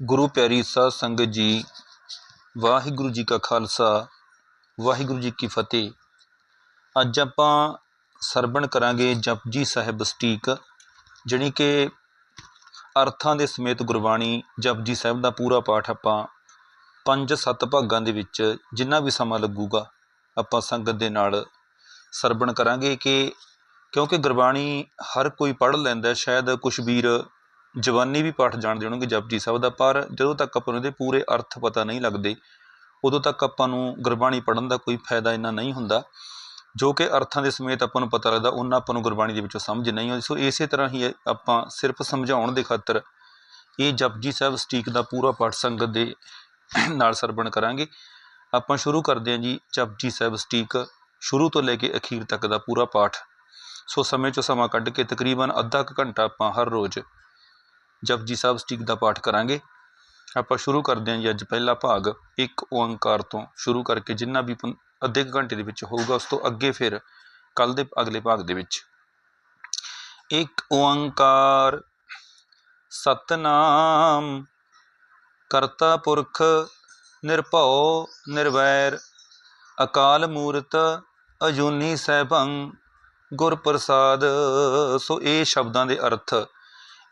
ਗੁਰੂ ਪਿਆਰੀ ਸਾਧ ਸੰਗਤ ਜੀ, ਵਾਹਿਗੁਰੂ ਜੀ ਕਾ ਖਾਲਸਾ, ਵਾਹਿਗੁਰੂ ਜੀ ਕੀ ਫਤਿਹ। ਅੱਜ ਆਪਾਂ ਸਰਵਣ ਕਰਾਂਗੇ ਜਪਜੀ ਸਾਹਿਬ ਸਟੀਕ ਜਿਹੜੀ ਕਿ ਅਰਥਾਂ ਦੇ ਸਮੇਤ ਗੁਰਬਾਣੀ, ਜਪਜੀ ਸਾਹਿਬ ਦਾ ਪੂਰਾ ਪਾਠ ਆਪਾਂ ਪੰਜ ਸੱਤ ਭਾਗਾਂ ਦੇ ਵਿੱਚ ਜਿੰਨਾ ਵੀ ਸਮਾਂ ਲੱਗੂਗਾ, ਆਪਾਂ ਸੰਗਤ ਦੇ ਨਾਲ ਸਰਵਣ ਕਰਾਂਗੇ ਕਿ ਕਿਉਂਕਿ ਗੁਰਬਾਣੀ ਹਰ ਕੋਈ ਪੜ੍ਹ ਲੈਂਦਾ, ਸ਼ਾਇਦ ਕੁਛ ਵੀਰ ਜਵਾਨੀ ਵੀ ਪਾਠ ਜਾਣਦੇ ਹੋਣਗੇ ਜਪਜੀ ਸਾਹਿਬ ਦਾ, ਪਰ ਜਦੋਂ ਤੱਕ ਆਪਾਂ ਨੂੰ ਇਹਦੇ ਪੂਰੇ ਅਰਥ ਪਤਾ ਨਹੀਂ ਲੱਗਦੇ, ਉਦੋਂ ਤੱਕ ਆਪਾਂ ਨੂੰ ਗੁਰਬਾਣੀ ਪੜ੍ਹਨ ਦਾ ਕੋਈ ਫਾਇਦਾ ਇੰਨਾ ਨਹੀਂ ਹੁੰਦਾ। ਜੋ ਕਿ ਅਰਥਾਂ ਦੇ ਸਮੇਤ ਆਪਾਂ ਨੂੰ ਪਤਾ ਲੱਗਦਾ, ਉਹਨਾਂ ਆਪਾਂ ਨੂੰ ਗੁਰਬਾਣੀ ਦੇ ਵਿੱਚੋਂ ਸਮਝ ਨਹੀਂ ਆਉਂਦੀ। ਸੋ ਇਸੇ ਤਰ੍ਹਾਂ ਹੀ ਆਪਾਂ ਸਿਰਫ ਸਮਝਾਉਣ ਦੇ ਖਾਤਰ ਇਹ ਜਪਜੀ ਸਾਹਿਬ ਸਟੀਕ ਦਾ ਪੂਰਾ ਪਾਠ ਸੰਗਤ ਦੇ ਨਾਲ ਸਰਵਣ ਕਰਾਂਗੇ। ਆਪਾਂ ਸ਼ੁਰੂ ਕਰਦੇ ਹਾਂ ਜੀ ਜਪਜੀ ਸਾਹਿਬ ਸਟੀਕ, ਸ਼ੁਰੂ ਤੋਂ ਲੈ ਕੇ ਅਖੀਰ ਤੱਕ ਦਾ ਪੂਰਾ ਪਾਠ। ਸੋ ਸਮੇਂ ਚੋਂ ਸਮਾਂ ਕੱਢ ਕੇ ਤਕਰੀਬਨ ਅੱਧਾ ਕੁ ਘੰਟਾ ਆਪਾਂ ਹਰ ਰੋਜ਼ ਜਪਜੀ ਸਾਹਿਬ ਸਟੀਕ ਦਾ ਪਾਠ ਕਰਾਂਗੇ। ਆਪਾਂ ਸ਼ੁਰੂ ਕਰਦੇ ਹਾਂ ਜੀ ਅੱਜ ਪਹਿਲਾ ਭਾਗ। ਇੱਕ ਓੰਕਾਰ ਤੋਂ ਸ਼ੁਰੂ ਕਰਕੇ ਜਿੰਨਾ ਵੀ ਪੰ- ਅੱਧੇ ਕੁ ਘੰਟੇ ਦੇ ਵਿੱਚ ਹੋਊਗਾ, ਉਸ ਤੋਂ ਅੱਗੇ ਫਿਰ ਕੱਲ ਦੇ ਅਗਲੇ ਭਾਗ ਦੇ ਵਿੱਚ। ਇੱਕ ਓੰਕਾਰ, ਸਤਨਾਮ, ਕਰਤਾ ਪੁਰਖ, ਨਿਰਭਉ, ਨਿਰਵੈਰ, ਅਕਾਲ ਮੂਰਤ ਅਜੂਨੀ ਸੈਭੰ, ਗੁਰ ਪ੍ਰਸਾਦ। ਸੋ ਇਹ ਸ਼ਬਦਾਂ ਦੇ ਅਰਥ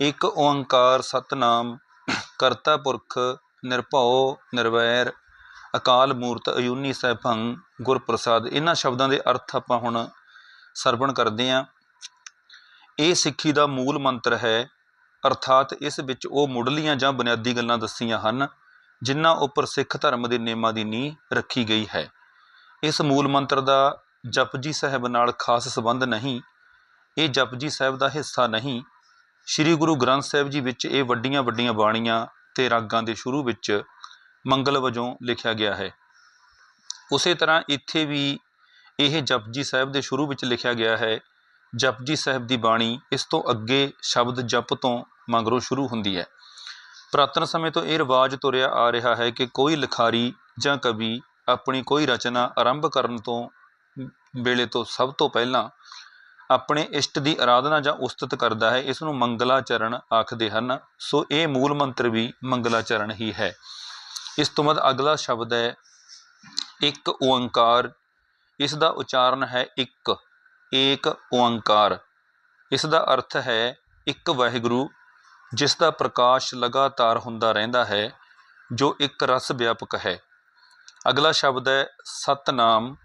ਇੱਕ ਓੰਕਾਰ ਸਤਨਾਮ, ਕਰਤਾ ਪੁਰਖ ਨਿਰਭਉ ਨਿਰਵੈਰ, ਅਕਾਲ ਮੂਰਤ ਅਯੂਨੀ ਸੈਭੰ ਗੁਰ ਪ੍ਰਸਾਦ। ਇਹਨਾਂ ਸ਼ਬਦਾਂ ਦੇ ਅਰਥ ਆਪਾਂ ਹੁਣ ਸਰਵਣ ਕਰਦੇ ਹਾਂ ਇਹ ਸਿੱਖੀ ਦਾ ਮੂਲ ਮੰਤਰ ਹੈ, ਅਰਥਾਤ ਇਸ ਵਿੱਚ ਉਹ ਮੁੱਢਲੀਆਂ ਜਾਂ ਬੁਨਿਆਦੀ ਗੱਲਾਂ ਦੱਸੀਆਂ ਹਨ, ਜਿਨ੍ਹਾਂ ਉੱਪਰ ਸਿੱਖ ਧਰਮ ਦੇ ਨਿਯਮਾਂ ਦੀ ਨੀਂਹ ਰੱਖੀ ਗਈ ਹੈ। ਇਸ ਮੂਲ ਮੰਤਰ ਦਾ ਜਪਜੀ ਸਾਹਿਬ ਨਾਲ ਖਾਸ ਸੰਬੰਧ ਨਹੀਂ, ਇਹ ਜਪਜੀ ਸਾਹਿਬ ਦਾ ਹਿੱਸਾ ਨਹੀਂ ਸ੍ਰੀ ਗੁਰੂ ਗ੍ਰੰਥ ਸਾਹਿਬ ਜੀ ਵਿੱਚ ਇਹ ਵੱਡੀਆਂ ਵੱਡੀਆਂ ਬਾਣੀਆਂ ਤੇ ਰਾਗਾਂ ਦੇ ਸ਼ੁਰੂ ਵਿੱਚ ਮੰਗਲ ਵਜੋਂ ਲਿਖਿਆ ਗਿਆ ਹੈ। ਉਸੇ ਤਰ੍ਹਾਂ ਇੱਥੇ ਵੀ ਇਹ ਜਪਜੀ ਸਾਹਿਬ ਦੇ ਸ਼ੁਰੂ ਵਿੱਚ ਲਿਖਿਆ ਗਿਆ ਹੈ। ਜਪਜੀ ਸਾਹਿਬ ਦੀ ਬਾਣੀ ਇਸ ਤੋਂ ਅੱਗੇ ਸ਼ਬਦ ਜਪ ਤੋਂ ਮਗਰੋਂ ਸ਼ੁਰੂ ਹੁੰਦੀ ਹੈ। ਪੁਰਾਤਨ ਸਮੇਂ ਤੋਂ ਇਹ ਰਿਵਾਜ ਤੁਰਿਆ ਆ ਰਿਹਾ ਹੈ ਕਿ ਕੋਈ ਲਿਖਾਰੀ ਜਾਂ ਕਵੀ ਆਪਣੀ ਕੋਈ ਰਚਨਾ ਆਰੰਭ ਕਰਨ ਤੋਂ ਵੇਲੇ ਤੋਂ ਸਭ ਤੋਂ ਪਹਿਲਾਂ ਆਪਣੇ ਇਸ਼ਟ ਦੀ ਆਰਾਧਨਾ ਜਾਂ ਉਸਤਤ ਕਰਦਾ ਹੈ ਇਸ ਨੂੰ ਮੰਗਲਾਚਰਨ ਆਖਦੇ ਹਨ। ਸੋ ਇਹ ਮੂਲ ਮੰਤਰ ਵੀ ਮੰਗਲਾਚਰਨ ਹੀ ਹੈ। ਇਸ ਤੋਂ ਬਾਅਦ ਅਗਲਾ ਸ਼ਬਦ ਹੈ, ਇੱਕ ਓੰਕਾਰ। ਇਸ ਦਾ ਉਚਾਰਨ ਹੈ ਇੱਕ, ਏਕ ਓੰਕਾਰ। ਇਸ ਦਾ ਅਰਥ ਹੈ, ਇੱਕ ਵਾਹਿਗੁਰੂ, ਜਿਸ ਦਾ ਪ੍ਰਕਾਸ਼ ਲਗਾਤਾਰ ਹੁੰਦਾ ਰਹਿੰਦਾ ਹੈ, ਜੋ ਇੱਕ ਰਸ ਵਿਆਪਕ ਹੈ। ਅਗਲਾ ਸ਼ਬਦ ਹੈ, ਸਤਨਾਮ।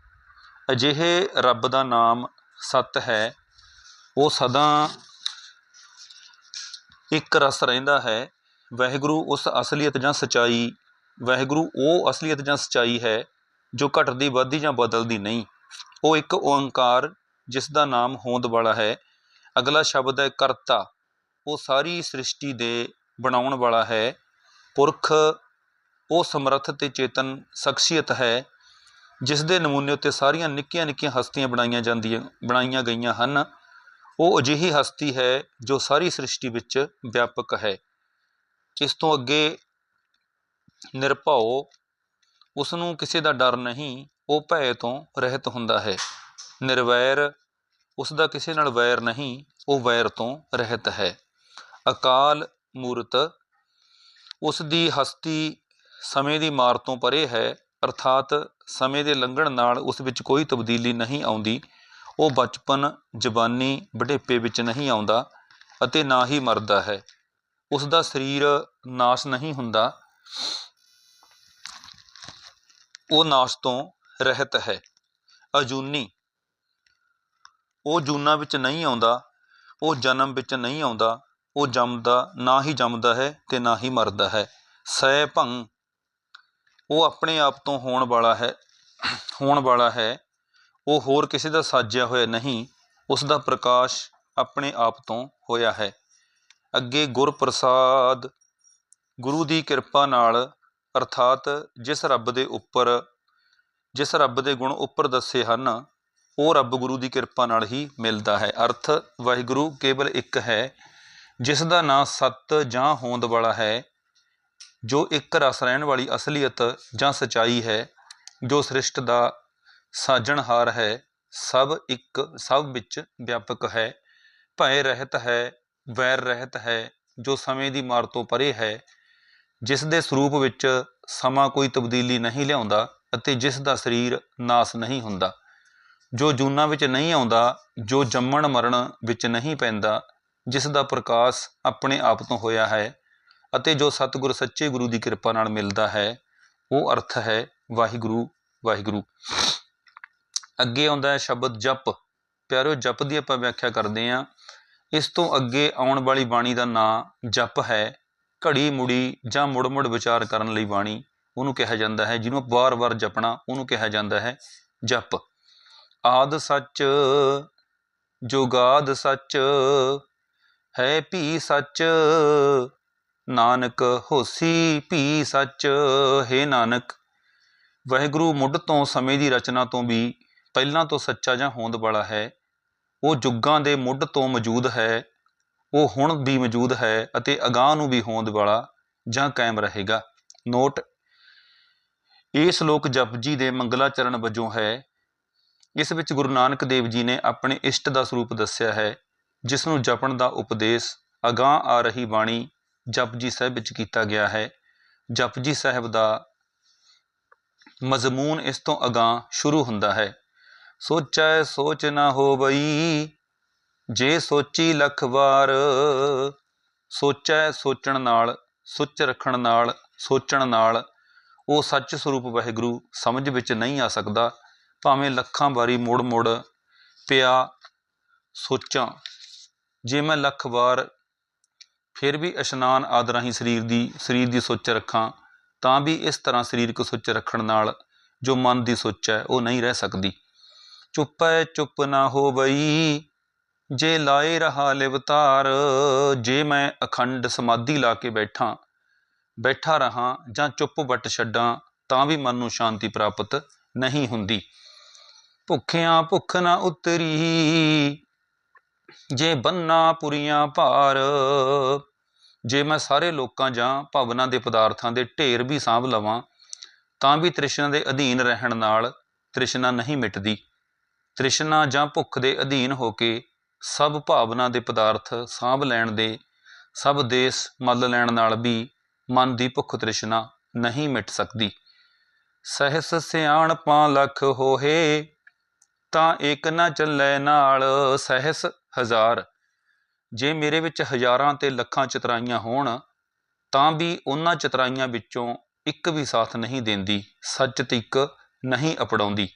ਅਜਿਹੇ ਰੱਬ ਦਾ ਨਾਮ ਸਤ ਹੈ। ਉਹ ਸਦਾ ਇੱਕ ਰਸ ਰਹਿੰਦਾ ਹੈ। ਵਾਹਿਗੁਰੂ ਉਸ ਅਸਲੀਅਤ ਜਾਂ ਸਚਾਈ, ਵਾਹਿਗੁਰੂ ਉਹ ਅਸਲੀਅਤ ਜਾਂ ਸਚਾਈ ਹੈ ਜੋ ਘਟਦੀ ਵੱਧਦੀ ਜਾਂ ਬਦਲਦੀ ਨਹੀਂ। ਉਹ ਇੱਕ ਓੰਕਾਰ ਜਿਸ ਦਾ ਨਾਮ ਹੋਂਦ ਵਾਲਾ ਹੈ। ਅਗਲਾ ਸ਼ਬਦ ਹੈ ਕਰਤਾ। ਉਹ ਸਾਰੀ ਸ੍ਰਿਸ਼ਟੀ ਦੇ ਬਣਾਉਣ ਵਾਲਾ ਹੈ। ਪੁਰਖ, ਉਹ ਸਮਰੱਥ ਤੇ ਚੇਤਨ, ਸ਼ਖਸੀਅਤ ਹੈ। ਜਿਸ ਦੇ ਨਮੂਨੇ ਉੱਤੇ ਸਾਰੀਆਂ ਨਿੱਕੀਆਂ ਨਿੱਕੀਆਂ ਹਸਤੀਆਂ ਬਣਾਈਆਂ ਜਾਂਦੀਆਂ, ਬਣਾਈਆਂ ਗਈਆਂ ਹਨ, ਉਹ ਅਜਿਹੀ ਹਸਤੀ ਹੈ ਜੋ ਸਾਰੀ ਸ੍ਰਿਸ਼ਟੀ ਵਿੱਚ ਵਿਆਪਕ ਹੈ। ਇਸ ਤੋਂ ਅੱਗੇ ਨਿਰਭਉ ਉਸ ਨੂੰ ਕਿਸੇ ਦਾ ਡਰ ਨਹੀਂ, ਉਹ ਭੈ ਤੋਂ ਰਹਿਤ ਹੁੰਦਾ ਹੈ। ਨਿਰਵੈਰ ਉਸ ਦਾ ਕਿਸੇ ਨਾਲ ਵੈਰ ਨਹੀਂ, ਉਹ ਵੈਰ ਤੋਂ ਰਹਿਤ ਹੈ। ਅਕਾਲ ਮੂਰਤ ਉਸ ਦੀ ਹਸਤੀ ਸਮੇਂ ਦੀ ਮਾਰ ਤੋਂ ਪਰੇ ਹੈ ਅਰਥਾਤ ਸਮੇਂ ਦੇ ਲੰਘਣ ਨਾਲ ਉਸ ਵਿੱਚ ਕੋਈ ਤਬਦੀਲੀ ਨਹੀਂ ਆਉਂਦੀ। ਉਹ ਬਚਪਨ, ਜਵਾਨੀ ਬੁਢੇਪੇ ਵਿੱਚ ਨਹੀਂ ਆਉਂਦਾ ਅਤੇ ਨਾ ਹੀ ਮਰਦਾ ਹੈ। ਉਸ ਦਾ ਸਰੀਰ ਨਾਸ਼ ਨਹੀਂ ਹੁੰਦਾ। ਉਹ ਨਾਸ਼ ਤੋਂ ਰਹਿਤ ਹੈ। ਅਜੂਨੀ। ਉਹ ਜੂਨਾ ਵਿੱਚ ਨਹੀਂ ਆਉਂਦਾ। ਉਹ ਜਨਮ ਵਿੱਚ ਨਹੀਂ ਆਉਂਦਾ। ਉਹ ਜੰਮਦਾ, ਨਾ ਹੀ ਜੰਮਦਾ ਹੈ ਤੇ ਨਾ ਹੀ ਮਰਦਾ ਹੈ। ਸੈ ਭੰ ਉਹ ਆਪਣੇ ਆਪ ਤੋਂ ਹੋਣ ਵਾਲਾ ਹੈ, ਹੋਣ ਵਾਲਾ ਹੈ। ਉਹ ਹੋਰ ਕਿਸੇ ਦਾ ਸਾਜਿਆ ਹੋਇਆ ਨਹੀਂ, ਉਸ ਦਾ ਪ੍ਰਕਾਸ਼ ਆਪਣੇ ਆਪ ਤੋਂ ਹੋਇਆ ਹੈ। ਅੱਗੇ ਗੁਰ ਪ੍ਰਸਾਦ ਗੁਰੂ ਦੀ ਕਿਰਪਾ ਨਾਲ, ਅਰਥਾਤ ਜਿਸ ਰੱਬ ਦੇ ਉੱਪਰ, ਜਿਸ ਰੱਬ ਦੇ ਗੁਣ ਉੱਪਰ ਦੱਸੇ ਹਨ, ਉਹ ਰੱਬ ਗੁਰੂ ਦੀ ਕਿਰਪਾ ਨਾਲ ਹੀ ਮਿਲਦਾ ਹੈ। ਅਰਥ, ਵਾਹਿਗੁਰੂ ਕੇਵਲ ਇੱਕ ਹੈ, ਜਿਸ ਦਾ ਨਾਂ ਸਤ ਜਾਂ ਹੋਂਦ ਵਾਲਾ ਹੈ। ਜੋ ਇੱਕ ਰਸ ਰਹਿਣ ਵਾਲੀ ਅਸਲੀਅਤ ਜਾਂ ਸੱਚਾਈ ਹੈ, ਜੋ ਸ੍ਰਿਸ਼ਟ ਦਾ ਸਾਜਣਹਾਰ ਹੈ, ਸਭ ਇੱਕ, ਸਭ ਵਿੱਚ ਵਿਆਪਕ ਹੈ। ਭੈ ਰਹਿਤ ਹੈ, ਵੈਰ ਰਹਿਤ ਹੈ, ਜੋ ਸਮੇਂ ਦੀ ਮਾਰ ਤੋਂ ਪਰੇ ਹੈ, ਜਿਸ ਦੇ ਸਰੂਪ ਵਿੱਚ ਸਮਾਂ ਕੋਈ ਤਬਦੀਲੀ ਨਹੀਂ ਲਿਆਉਂਦਾ ਅਤੇ ਜਿਸ ਦਾ ਸਰੀਰ ਨਾਸ ਨਹੀਂ ਹੁੰਦਾ। ਜੋ ਜੂਨਾਂ ਵਿੱਚ ਨਹੀਂ ਆਉਂਦਾ, ਜੋ ਜੰਮਣ ਮਰਨ ਵਿੱਚ ਨਹੀਂ ਪੈਂਦਾ, ਜਿਸ ਦਾ ਪ੍ਰਕਾਸ਼ ਆਪਣੇ ਆਪ ਤੋਂ ਹੋਇਆ ਹੈ ਅਤੇ ਜੋ ਸਤਿਗੁਰ ਸੱਚੇ ਗੁਰੂ ਦੀ ਕਿਰਪਾ ਨਾਲ ਮਿਲਦਾ ਹੈ, ਉਹ ਅਰਥ ਹੈ ਵਾਹਿਗੁਰੂ ਵਾਹਿਗੁਰੂ। ਅੱਗੇ ਆਉਂਦਾ ਹੈ ਸ਼ਬਦ ਜਪ। ਪਿਆਰਿਓ, ਜਪ ਦੀ ਆਪਾਂ ਵਿਆਖਿਆ ਕਰਦੇ ਹਾਂ। ਇਸ ਤੋਂ ਅੱਗੇ ਆਉਣ ਵਾਲੀ ਬਾਣੀ ਦਾ ਨਾਂ ਜਪ ਹੈ। ਘੜੀ ਮੁੜੀ ਜਾਂ ਮੁੜ-ਮੁੜ ਵਿਚਾਰ ਕਰਨ ਲਈ ਬਾਣੀ ਉਹਨੂੰ ਕਿਹਾ ਜਾਂਦਾ ਹੈ। ਜਿਹਨੂੰ ਵਾਰ-ਵਾਰ ਜਪਣਾ, ਉਹਨੂੰ ਕਿਹਾ ਜਾਂਦਾ ਹੈ ਜਪ। ਆਦ ਸੱਚ, ਜੁਗਾਦ ਸੱਚ, ਹੈ ਭੀ ਸੱਚ ਨਾਨਕ ਹੋਸੀ ਭੀ ਸੱਚ, ਹੈ ਨਾਨਕ। ਵਾਹਿਗੁਰੂ ਮੁੱਢ ਤੋਂ ਸਮੇਂ ਦੀ ਰਚਨਾ ਤੋਂ ਵੀ ਪਹਿਲਾਂ ਤੋਂ ਸੱਚਾ ਜਾਂ ਹੋਂਦ ਵਾਲਾ ਹੈ। ਉਹ ਜੁੱਗਾਂ ਦੇ ਮੁੱਢ ਤੋਂ ਮੌਜੂਦ ਹੈ। ਉਹ ਹੁਣ ਵੀ ਮੌਜੂਦ ਹੈ ਅਤੇ ਅਗਾਹ ਨੂੰ ਵੀ ਹੋਂਦ ਵਾਲਾ ਜਾਂ ਕਾਇਮ ਰਹੇਗਾ। ਨੋਟ ਇਹ ਸ਼ਲੋਕ ਜਪਜੀ ਦੇ ਮੰਗਲਾਚਰਨ ਵਜੋਂ ਹੈ। ਇਸ ਵਿੱਚ ਗੁਰੂ ਨਾਨਕ ਦੇਵ ਜੀ ਨੇ ਆਪਣੇ ਇਸ਼ਟ ਦਾ ਸਰੂਪ ਦੱਸਿਆ ਹੈ ਜਿਸ ਨੂੰ ਜਪਣ ਦਾ ਉਪਦੇਸ਼ ਅਗਾਹ ਆ ਰਹੀ ਬਾਣੀ ਜਪਜੀ ਸਾਹਿਬ ਵਿੱਚ ਕੀਤਾ ਗਿਆ ਹੈ। ਜਪਜੀ ਸਾਹਿਬ ਦਾ ਮਜ਼ਮੂਨ ਇਸ ਤੋਂ ਅਗਾਹ ਸ਼ੁਰੂ ਹੁੰਦਾ ਹੈ। ਸੋਚੈ ਸੋਚ ਨਾ ਹੋਵਈ ਜੇ ਸੋਚੀ ਲੱਖ ਵਾਰ, ਸੋਚੈ ਸੋਚਣ ਨਾਲ, ਸੁੱਚ ਰੱਖਣ ਨਾਲ, ਸੋਚਣ ਨਾਲ, ਉਹ ਸੱਚ ਸਰੂਪ ਵਾਹਿਗੁਰੂ ਸਮਝ ਵਿੱਚ ਨਹੀਂ ਆ ਸਕਦਾ, ਭਾਵੇਂ ਲੱਖਾਂ ਵਾਰੀ ਮੁੜ-ਮੁੜ ਪਿਆ ਸੋਚਾਂ। ਜੇ ਮੈਂ ਲੱਖ ਵਾਰ ਫਿਰ ਵੀ ਇਸ਼ਨਾਨ ਆਦਿ ਰਾਹੀਂ ਸਰੀਰ ਦੀ ਸਰੀਰ ਦੀ ਸੁੱਚ ਰੱਖਾਂ, ਤਾਂ ਵੀ ਇਸ ਤਰ੍ਹਾਂ ਸਰੀਰਕ ਸੁੱਚ ਰੱਖਣ ਨਾਲ ਜੋ ਮਨ ਦੀ ਸੁੱਚ ਹੈ, ਉਹ ਨਹੀਂ ਰਹਿ ਸਕਦੀ। ਚੁੱਪੈ ਚੁੱਪ ਨਾ ਹੋਵਈ, ਜੇ ਲਾਏ ਰਹਾ ਲਿਵਤਾਰ, ਜੇ ਮੈਂ ਅਖੰਡ ਸਮਾਧੀ ਲਾ ਕੇ ਬੈਠਾਂ, ਬੈਠਾ ਰਹਾ ਜਾਂ ਚੁੱਪ ਵੱਟ ਛੱਡਾਂ, ਤਾਂ ਵੀ ਮਨ ਨੂੰ ਸ਼ਾਂਤੀ ਪ੍ਰਾਪਤ ਨਹੀਂ ਹੁੰਦੀ। ਭੁੱਖਿਆਂ ਭੁੱਖ ਨਾ ਉਤਰੀ ਜੇ ਬੰਨਾ ਪੁਰੀਆਂ ਭਾਰ, ਜੇ ਮੈਂ ਸਾਰੇ ਲੋਕਾਂ ਜਾਂ ਭਾਵਨਾ ਦੇ ਪਦਾਰਥਾਂ ਦੇ ਢੇਰ ਵੀ ਸਾਂਭ ਲਵਾਂ, ਤਾਂ ਵੀ ਤ੍ਰਿਸ਼ਨਾ ਦੇ ਅਧੀਨ ਰਹਿਣ ਨਾਲ ਤ੍ਰਿਸ਼ਨਾ ਨਹੀਂ ਮਿਟਦੀ। ਤ੍ਰਿਸ਼ਨਾ ਜਾਂ ਭੁੱਖ ਦੇ ਅਧੀਨ ਹੋ ਕੇ ਸਭ ਭਾਵਨਾ ਦੇ ਪਦਾਰਥ ਸਾਂਭ ਲੈਣ ਦੇ, ਸਭ ਦੇਸ਼ ਮੱਲ ਲੈਣ ਨਾਲ ਵੀ ਮਨ ਦੀ ਭੁੱਖ ਤ੍ਰਿਸ਼ਨਾ ਨਹੀਂ ਮਿਟ ਸਕਦੀ। ਸਹਿਸ ਸਿਆਣਪਾਂ ਲੱਖ ਹੋਏ ਤਾਂ ਇੱਕ ਨਾ ਚੱਲੇ ਨਾਲ। ਸਹਿਸ ਹਜ਼ਾਰ। ਜੇ ਮੇਰੇ ਵਿੱਚ ਹਜ਼ਾਰਾਂ ਤੇ ਲੱਖਾਂ ਚਤਰਾਈਆਂ ਹੋਣ, ਤਾਂ ਵੀ ਉਹਨਾਂ ਚਤਰਾਈਆਂ ਵਿੱਚੋਂ ਇੱਕ ਵੀ ਸਾਥ ਨਹੀਂ ਦਿੰਦੀ, ਸੱਚ ਤਿੱਕ ਨਹੀਂ ਅਪੜਾਉਂਦੀ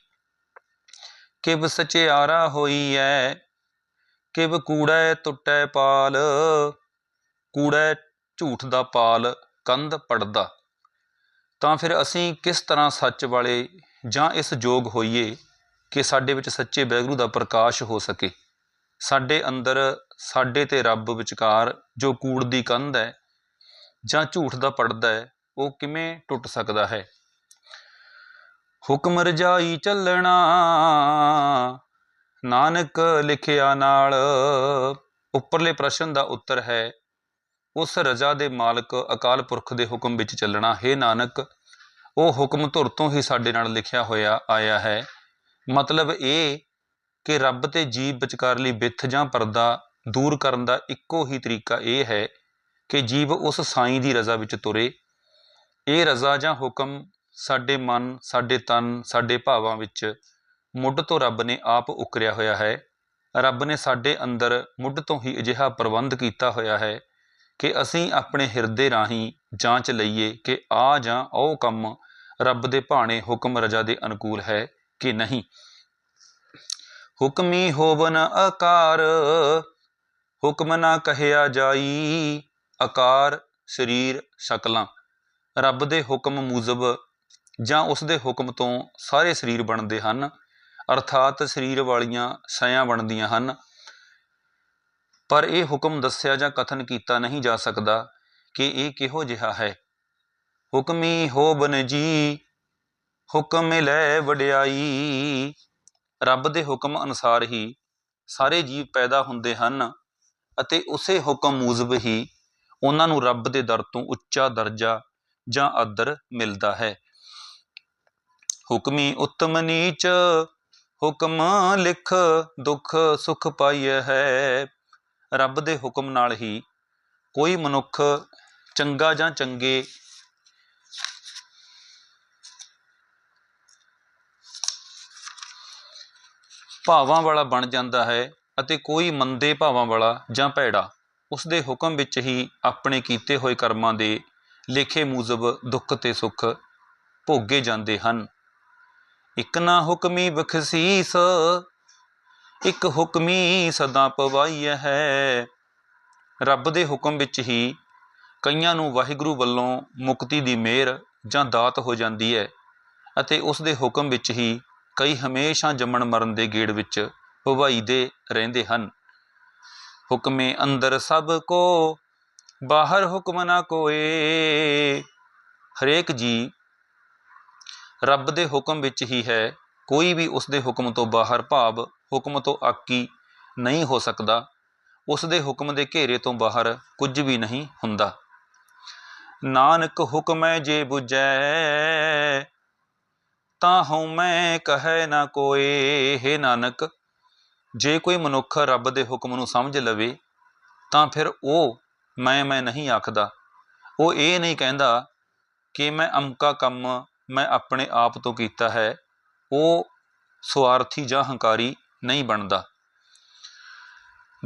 ਕਿਵ ਸਚਿਆਰਾ ਹੋਈ ਐ, ਕਿਵ ਕੂੜੈ ਟੁੱਟੈ ਪਾਲ, ਕੂੜੈ ਝੂਠ ਦਾ ਪਾਲ, ਕੰਧ ਪੜਦਾ। ਤਾਂ ਫਿਰ ਅਸੀਂ ਕਿਸ ਤਰ੍ਹਾਂ ਸੱਚ ਵਾਲੇ ਜਾਂ ਇਸ ਯੋਗ ਹੋਈਏ ਕਿ ਸਾਡੇ ਵਿੱਚ ਸੱਚੇ ਵੈਗਰੂ ਦਾ ਪ੍ਰਕਾਸ਼ ਹੋ ਸਕੇ? ਸਾਡੇ ਅੰਦਰ, ਸਾਡੇ ਅਤੇ ਰੱਬ ਵਿਚਕਾਰ ਜੋ ਕੂੜ ਦੀ ਕੰਧ ਹੈ ਜਾਂ ਝੂਠ ਦਾ ਪੜਦਾ ਹੈ, ਉਹ ਕਿਵੇਂ ਟੁੱਟ ਸਕਦਾ ਹੈ? ਹੁਕਮ ਰਜਾਈ ਚੱਲਣਾ, ਨਾਨਕ ਲਿਖਿਆ ਨਾਲ ਉੱਪਰਲੇ ਪ੍ਰਸ਼ਨ ਦਾ ਉੱਤਰ ਹੈ, ਉਸ ਰਜ਼ਾ ਦੇ ਮਾਲਕ ਅਕਾਲ ਪੁਰਖ ਦੇ ਹੁਕਮ ਵਿੱਚ ਚੱਲਣਾ। ਹੈ ਨਾਨਕ, ਉਹ ਹੁਕਮ ਧੁਰ ਤੋਂ ਹੀ ਸਾਡੇ ਨਾਲ ਲਿਖਿਆ ਹੋਇਆ, ਆਇਆ ਹੈ। ਮਤਲਬ ਇਹ ਕਿ ਰੱਬ ਤੇ ਜੀਵ ਵਿਚਕਾਰਲੀ ਬਿੱਥ ਜਾਂ ਪਰਦਾ ਦੂਰ ਕਰਨ ਦਾ ਇੱਕੋ ਹੀ ਤਰੀਕਾ ਇਹ ਹੈ ਕਿ ਜੀਵ ਉਸ ਸਾਈਂ ਦੀ ਰਜ਼ਾ ਵਿੱਚ ਤੁਰੇ। ਇਹ ਰਜ਼ਾ ਜਾਂ ਹੁਕਮ ਸਾਡੇ ਮਨ, ਸਾਡੇ ਤਨ, ਸਾਡੇ ਭਾਵਾਂ ਵਿੱਚ ਮੁੱਢ ਤੋਂ ਰੱਬ ਨੇ ਆਪ ਉਕਰਿਆ ਹੋਇਆ ਹੈ। ਰੱਬ ਨੇ ਸਾਡੇ ਅੰਦਰ ਮੁੱਢ ਤੋਂ ਹੀ ਅਜਿਹਾ ਪ੍ਰਬੰਧ ਕੀਤਾ ਹੋਇਆ ਹੈ ਕਿ ਅਸੀਂ ਆਪਣੇ ਹਿਰਦੇ ਰਾਹੀਂ ਜਾਂਚ ਲਈਏ ਕਿ ਆ ਜਾਂ ਉਹ ਕੰਮ ਰੱਬ ਦੇ ਭਾਣੇ ਹੁਕਮ ਰਜਾ ਦੇ ਅਨੁਕੂਲ ਹੈ ਕਿ ਨਹੀਂ। ਹੁਕਮੀ ਹੋਵਨ ਆਕਾਰ, ਹੁਕਮ ਨਾ ਕਹਿਆ ਜਾਈ ਆਕਾਰ ਸਰੀਰ ਸ਼ਕਲਾਂ। ਰੱਬ ਦੇ ਹੁਕਮ ਮੁਜਬ ਜਾਂ ਉਸ ਦੇ ਹੁਕਮ ਤੋਂ ਸਾਰੇ ਸਰੀਰ ਬਣਦੇ ਹਨ, ਅਰਥਾਤ ਸਰੀਰ ਵਾਲੀਆਂ ਛਾਇਆ ਬਣਦੀਆਂ ਹਨ। ਪਰ ਇਹ ਹੁਕਮ ਦੱਸਿਆ ਜਾਂ ਕਥਨ ਕੀਤਾ ਨਹੀਂ ਜਾ ਸਕਦਾ ਕਿ ਇਹ ਕਿਹੋ ਜਿਹਾ ਹੈ। ਹੁਕਮੀ ਹੋ ਹੋਵਨ ਜੀ, ਹੁਕਮ ਲੈ ਵਡਿਆਈ ਰੱਬ ਦੇ ਹੁਕਮ ਅਨੁਸਾਰ ਹੀ ਸਾਰੇ ਜੀਵ ਪੈਦਾ ਹੁੰਦੇ ਹਨ ਅਤੇ ਉਸੇ ਹੁਕਮ ਮੂਜਬ ਹੀ ਉਹਨਾਂ ਨੂੰ ਰੱਬ ਦੇ ਦਰ ਤੋਂ ਉੱਚਾ ਦਰਜਾ ਜਾਂ ਆਦਰ ਮਿਲਦਾ ਹੈ। ਹੁਕਮੀ ਉਤਮ ਨੀਚ, ਹੁਕਮ ਲਿਖ, ਦੁੱਖ ਸੁਖ ਪਾਈਐ ਹੈ। ਰੱਬ ਦੇ ਹੁਕਮ ਨਾਲ ਹੀ ਕੋਈ ਮਨੁੱਖ ਚੰਗਾ ਜਾਂ ਚੰਗੇ ਭਾਵਾਂ ਵਾਲਾ ਬਣ ਜਾਂਦਾ ਹੈ ਅਤੇ ਕੋਈ ਮੰਦੇ ਭਾਵਾਂ ਵਾਲਾ ਜਾਂ ਭੈੜਾ, ਉਸ ਦੇ ਹੁਕਮ ਵਿੱਚ ਹੀ ਆਪਣੇ ਕੀਤੇ ਹੋਏ ਕਰਮਾਂ ਦੇ ਲੇਖੇ ਮੂਜਬ ਦੁੱਖ ਤੇ ਸੁੱਖ ਭੋਗੇ ਜਾਂਦੇ ਹਨ। ਇਕ ਨਾ ਹੁਕਮੀ ਬਖਸ਼ੀਸ, ਇੱਕ ਹੁਕਮੀ ਸਦਾ ਪਵਾਈਐ ਹੈ। ਰੱਬ ਦੇ ਹੁਕਮ ਵਿੱਚ ਹੀ ਕਈਆਂ ਨੂੰ ਵਾਹਿਗੁਰੂ ਵੱਲੋਂ ਮੁਕਤੀ ਦੀ ਮਿਹਰ ਜਾਂ ਦਾਤ ਹੋ ਜਾਂਦੀ ਹੈ ਅਤੇ ਉਸ ਦੇ ਹੁਕਮ ਵਿੱਚ ਹੀ ਕਈ ਹਮੇਸ਼ਾ ਜੰਮਣ ਮਰਨ ਦੇ ਗੇੜ ਵਿੱਚ ਭਵਾਈਦੇ ਰਹਿੰਦੇ ਹਨ। ਹੁਕਮੇ ਅੰਦਰ ਸਭ ਕੋ, ਬਾਹਰ ਹੁਕਮ ਨਾ ਕੋਏ। ਹਰੇਕ ਜੀ ਰੱਬ ਦੇ ਹੁਕਮ ਵਿੱਚ ਹੀ ਹੈ। ਕੋਈ ਵੀ ਉਸ ਦੇ ਹੁਕਮ ਤੋਂ ਬਾਹਰ ਭਾਵ ਹੁਕਮ ਤੋਂ ਆਕੀ ਨਹੀਂ ਹੋ ਸਕਦਾ। ਉਸ ਦੇ ਹੁਕਮ ਦੇ ਘੇਰੇ ਤੋਂ ਬਾਹਰ ਕੁਝ ਵੀ ਨਹੀਂ ਹੁੰਦਾ। ਨਾਨਕ ਹੁਕਮੈ ਜੇ ਬੁਝੈ ਤਾਂ ਹਉ ਮੈਂ ਕਹੈ ਨਾ ਕੋਏ, ਹੈ ਨਾਨਕ, ਜੇ ਕੋਈ ਮਨੁੱਖ ਰੱਬ ਦੇ ਹੁਕਮ ਨੂੰ ਸਮਝ ਲਵੇ, ਤਾਂ ਫਿਰ ਉਹ ਮੈਂ ਮੈਂ ਨਹੀਂ ਆਖਦਾ। ਉਹ ਇਹ ਨਹੀਂ ਕਹਿੰਦਾ ਕਿ ਮੈਂ ਅਮਕਾ ਕੰਮ ਮੈਂ ਆਪਣੇ ਆਪ ਤੋਂ ਕੀਤਾ ਹੈ, ਉਹ ਸਵਾਰਥੀ ਜਾਂ ਹੰਕਾਰੀ ਨਹੀਂ ਬਣਦਾ।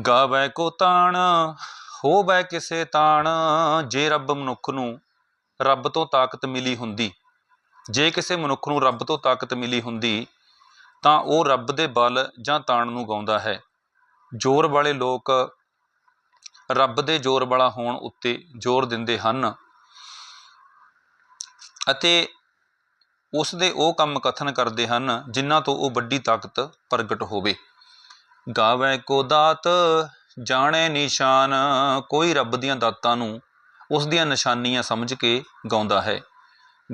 ਗਾਵੈ ਕੋ ਤਾਣ, ਹੋਵੈ ਕਿਸੇ ਤਾਣ, ਜੇ ਰੱਬ ਮਨੁੱਖ ਨੂੰ ਰੱਬ ਤੋਂ ਤਾਕਤ ਮਿਲੀ ਹੁੰਦੀ ਜੇ ਕਿਸੇ ਮਨੁੱਖ ਨੂੰ ਰੱਬ ਤੋਂ ਤਾਕਤ ਮਿਲੀ ਹੁੰਦੀ, ਤਾਂ ਉਹ ਰੱਬ ਦੇ ਬਲ ਜਾਂ ਤਾਣ ਨੂੰ ਗਾਉਂਦਾ ਹੈ। ਜ਼ੋਰ ਵਾਲੇ ਲੋਕ ਰੱਬ ਦੇ ਜ਼ੋਰ ਵਾਲਾ ਹੋਣ ਉੱਤੇ ਜ਼ੋਰ ਦਿੰਦੇ ਹਨ ਅਤੇ ਉਸ ਦੇ ਉਹ ਕੰਮ ਕਥਨ ਕਰਦੇ ਹਨ ਜਿਨ੍ਹਾਂ ਤੋਂ ਉਹ ਵੱਡੀ ਤਾਕਤ ਪ੍ਰਗਟ ਹੋਵੇ। ਗਾਵੈ ਕੋ ਦਾਤ, ਜਾਣੇ ਨਿਸ਼ਾਨ, ਕੋਈ ਰੱਬ ਦੀਆਂ ਦਾਤਾਂ ਨੂੰ ਉਸ ਦੀਆਂ ਨਿਸ਼ਾਨੀਆਂ ਸਮਝ ਕੇ ਗਾਉਂਦਾ ਹੈ।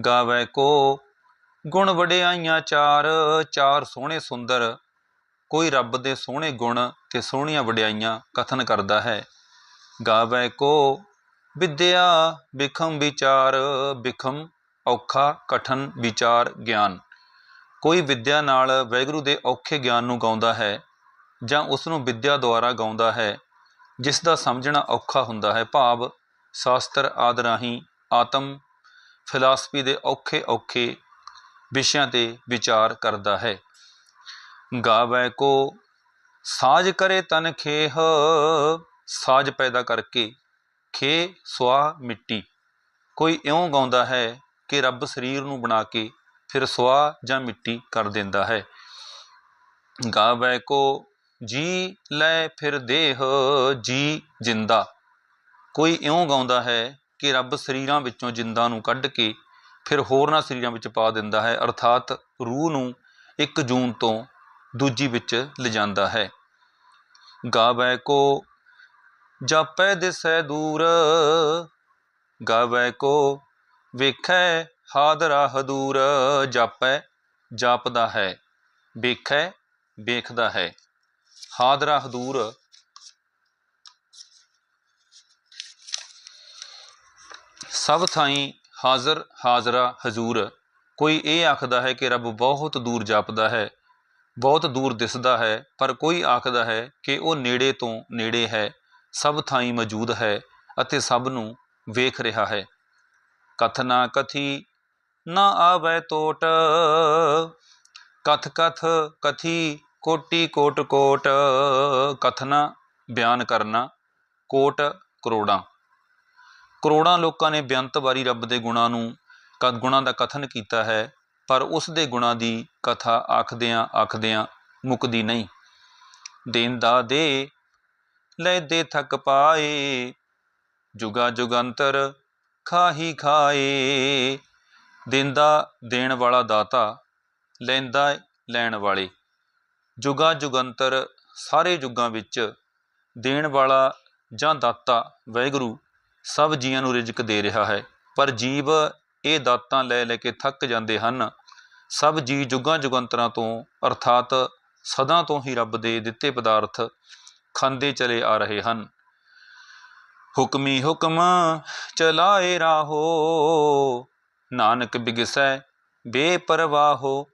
ਗਾਵੈ ਕੋ। ਗੁਣ ਵਡਿਆਈਆਂ ਚਾਰ ਚਾਰ ਸੋਹਣੇ ਸੁੰਦਰ। ਕੋਈ ਰੱਬ ਦੇ ਸੋਹਣੇ ਗੁਣ ਤੇ ਸੋਹਣੀਆਂ ਵਡਿਆਈਆਂ ਕਥਨ ਕਰਦਾ ਹੈ। ਗਾਵੈ ਕੋ। ਵਿਦਿਆ ਬਿਖਮ ਵਿਚਾਰ, ਬਿਖਮ ਔਖਾ ਕਠਨ ਵਿਚਾਰ ਗਿਆਨ। ਕੋਈ ਵਿਦਿਆ ਨਾਲ ਵੈਗੁਰੂ ਦੇ ਔਖੇ ਗਿਆਨ ਨੂੰ ਗਾਉਂਦਾ ਹੈ ਜਾਂ ਉਸ ਨੂੰ ਵਿਦਿਆ ਦੁਆਰਾ ਗਾਉਂਦਾ ਹੈ, ਜਿਸ ਦਾ ਸਮਝਣਾ ਔਖਾ ਹੁੰਦਾ ਹੈ, ਭਾਵ ਸ਼ਾਸਤਰ ਆਦਿ ਰਾਹੀਂ ਆਤਮ ਫਿਲਾਸਫੀ ਦੇ ਔਖੇ ਔਖੇ ਵਿਸ਼ਿਆਂ ਤੇ ਵਿਚਾਰ ਕਰਦਾ ਹੈ। ਗਾਵੈ ਕੋ ਸਾਜ ਕਰੇ ਤਨ ਖੇਹ, ਸਾਜ ਪੈਦਾ ਕਰਕੇ ਖੇ ਸਵਾ ਮਿੱਟੀ। ਕੋਈ ਇਉਂ ਗਾਉਂਦਾ ਹੈ ਕਿ ਰੱਬ ਸਰੀਰ ਨੂੰ ਬਣਾ ਕੇ ਫਿਰ ਸਵਾ ਜਾਂ ਮਿੱਟੀ ਕਰ ਦਿੰਦਾ ਹੈ। ਗਾਵੈ ਕੋ ਜੀ ਲੈ ਫਿਰ ਦੇਹ, ਜੀ ਜਿੰਦਾ। ਕੋਈ ਇਉਂ ਗਾਉਂਦਾ ਹੈ ਕਿ ਰੱਬ ਸਰੀਰਾਂ ਵਿੱਚੋਂ ਜਿੰਦਾਂ ਨੂੰ ਕੱਢ ਕੇ ਫਿਰ ਹੋਰਨਾਂ ਸਰੀਰਾਂ ਵਿੱਚ ਪਾ ਦਿੰਦਾ ਹੈ, ਅਰਥਾਤ ਰੂਹ ਨੂੰ ਇੱਕ ਜੂਨ ਤੋਂ ਦੂਜੀ ਵਿੱਚ ਲਿਜਾਂਦਾ ਹੈ। ਗਾਵੈ ਕੋ ਜਾਪੈ ਦਿਸੈ ਦੂਰ, ਗਾਵੈ ਕੋ ਵੇਖੈ ਹਾਦਰਾ ਹਦੂਰ, ਜਾਪੈ ਜਾਪਦਾ ਹੈ, ਵੇਖੈ ਵੇਖਦਾ ਹੈ। ਹਾਦਰਾ ਹਦੂਰ ਸਭ ਥਾਈਂ ਹਾਜ਼ਰ ਹਾਜ਼ਰਾ ਹਜ਼ੂਰ। ਕੋਈ ਇਹ ਆਖਦਾ ਹੈ ਕਿ ਰੱਬ ਬਹੁਤ ਦੂਰ ਜਾਪਦਾ ਹੈ, ਬਹੁਤ ਦੂਰ ਦਿਸਦਾ ਹੈ, ਪਰ ਕੋਈ ਆਖਦਾ ਹੈ ਕਿ ਉਹ ਨੇੜੇ ਤੋਂ ਨੇੜੇ ਹੈ, ਸਭ ਥਾਈਂ ਮੌਜੂਦ ਹੈ ਅਤੇ ਸਭ ਨੂੰ ਵੇਖ ਰਿਹਾ ਹੈ। ਕਥਨਾ ਕਥੀ ਨਾ ਆਵੈ ਟੋਟ ਕਥ ਕਥ ਕਥੀ ਕੋਟੀ ਕੋਟ ਕੋਟ ਕਥਨਾ ਬਿਆਨ ਕਰਨਾ ਕੋਟ ਕਰੋੜਾਂ। ਕਰੋੜਾਂ ਲੋਕਾਂ ਨੇ ਬੇਅੰਤ ਵਾਰੀ ਰੱਬ ਦੇ ਗੁਣਾਂ ਨੂੰ ਕ, ਗੁਣਾਂ ਦਾ ਕਥਨ ਕੀਤਾ ਹੈ, ਪਰ ਉਸ ਦੇ ਗੁਣਾਂ ਦੀ ਕਥਾ ਆਖਦਿਆਂ ਆਖਦਿਆਂ ਮੁੱਕਦੀ ਨਹੀਂ। ਦੇਂਦਾ ਦੇ, ਲੈ ਦੇ ਥੱਕ ਪਾਏ, ਜੁਗਾ ਜੁਗੰਤਰ ਖਾਹੀ ਖਾਏ। ਦਿੰਦਾ ਦੇਣ ਵਾਲਾ ਦਾਤਾ, ਲੈਂਦਾ ਲੈਣ ਵਾਲੇ। ਜੁਗਾ ਜੁਗੰਤਰ ਸਾਰੇ ਯੁੱਗਾਂ ਵਿੱਚ ਦੇਣ ਵਾਲਾ ਜਾਂ ਦਾਤਾ, ਵਾਹਿਗੁਰੂ ਸਭ ਜੀਆਂ ਨੂੰ ਰਿਜ਼ਕ ਦੇ ਰਿਹਾ ਹੈ, ਪਰ ਜੀਵ ਇਹ ਦਾਤਾਂ ਲੈ ਲੈ ਕੇ ਥੱਕ ਜਾਂਦੇ ਹਨ। ਸਭ ਜੀ ਜੁਗਾਂ ਜੁਗੰਤਰਾਂ ਤੋਂ, ਅਰਥਾਤ ਸਦਾ ਤੋਂ ਹੀ ਰੱਬ ਦੇ ਦਿੱਤੇ ਪਦਾਰਥ ਖਾਂਦੇ ਚਲੇ ਆ ਰਹੇ ਹਨ। ਹੁਕਮੀ ਹੁਕਮ ਚਲਾਏ ਰਾਹੋ, ਨਾਨਕ ਬਿਗਸੈ ਬੇਪਰਵਾਹੋ।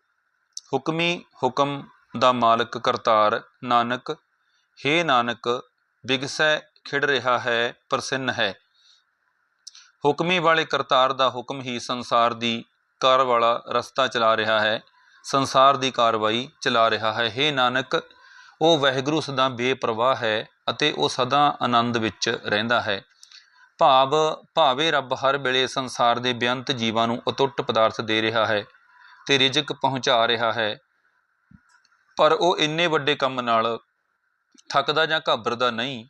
ਹੁਕਮੀ ਹੁਕਮ ਦਾ ਮਾਲਕ ਕਰਤਾਰ ਨਾਨਕ, ਹੇ ਨਾਨਕ ਬਿਗਸੈ ਖਿੜ ਰਿਹਾ ਹੈ, ਪ੍ਰਸੰਨ ਹੈ। ਹੁਕਮੀ ਵਾਲੇ ਕਰਤਾਰ ਦਾ ਹੁਕਮ ਹੀ ਸੰਸਾਰ ਦੀ ਕਾਰ ਵਾਲਾ ਰਸਤਾ ਚਲਾ ਰਿਹਾ ਹੈ, ਸੰਸਾਰ ਦੀ ਕਾਰਵਾਈ ਚਲਾ ਰਿਹਾ ਹੈ। हे ਨਾਨਕ, ਉਹ ਵਾਹਿਗੁਰੂ ਸਦਾ ਬੇਪਰਵਾਹ ਹੈ ਅਤੇ ਉਹ ਸਦਾ ਆਨੰਦ ਵਿੱਚ ਰਹਿੰਦਾ ਹੈ। ਭਾਵ, ਭਾਵੇਂ ਰੱਬ ਹਰ ਵੇਲੇ ਸੰਸਾਰ ਦੇ ਬੇਅੰਤ ਜੀਵਾਂ ਨੂੰ ਅਤੁੱਟ ਪਦਾਰਥ ਦੇ ਰਿਹਾ ਹੈ ਤੇ ਰਿਜ਼ਕ ਪਹੁੰਚਾ ਰਿਹਾ ਹੈ, ਪਰ ਉਹ ਇੰਨੇ ਵੱਡੇ ਕੰਮ ਨਾਲ ਥੱਕਦਾ ਜਾਂ ਘਾਬਰਦਾ ਨਹੀਂ,